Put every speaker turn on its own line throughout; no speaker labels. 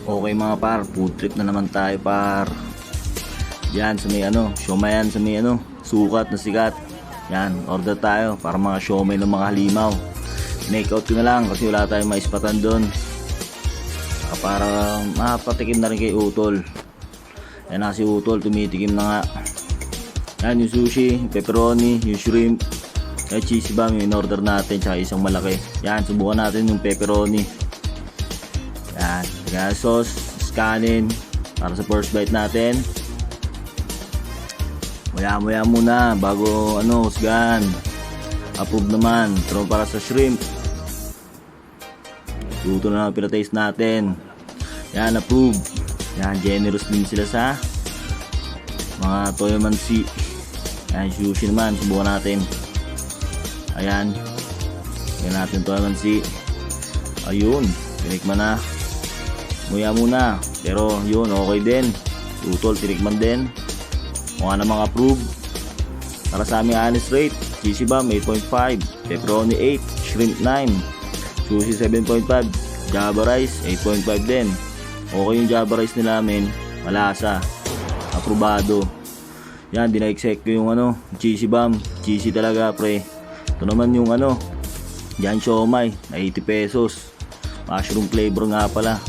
Okay mga par, food trip na naman tayo par. Yan sa may ano, siomay yan sa may ano, sukat na sikat. Yan, order tayo para mga siomay ng mga halimaw. Make out ko na lang kasi wala tayong maispatan doon. Ah, Para mapatikim na rin kay Utol. Yan na si Utol, tumitikim na nga. Yan yung sushi, yung pepperoni, yung shrimp, yung cheesy bam, yung in-order natin, tsaka isang malaki. Yan, subukan natin yung pepperoni. Yan, kaya sauce, scanin, para sa first bite natin. Maya-maya muna, bago ano, husgan. Approve naman, pero para sa shrimp. Luto na lang pinataste natin. Yan, approve. Yan, generous din sila sa mga toyo. Yan, sushi naman, subukan natin. Ayan. Yan natin toyo mansi. Ayun, tinikman na. Muya muna. Pero yun, okay din. Utol, tinikman din. Mukha namang approve. Para sa aming honest rate, cheesy bam 8.5, pepperoni 8, shrimp 9, sushi 7.5, java rice 8.5 din. Okay yung java rice nila namin, malasa, aprobado. Yan, dina-exec ko yung ano, cheesy bam, cheesy talaga pre. Ito naman yung ano, yan siomay, na 80 pesos. Mushroom flavor nga pala.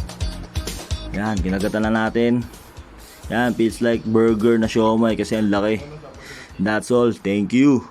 Yan, ginagatan na natin. Yan, feels like burger na siomay kasi ang laki. That's all. Thank you.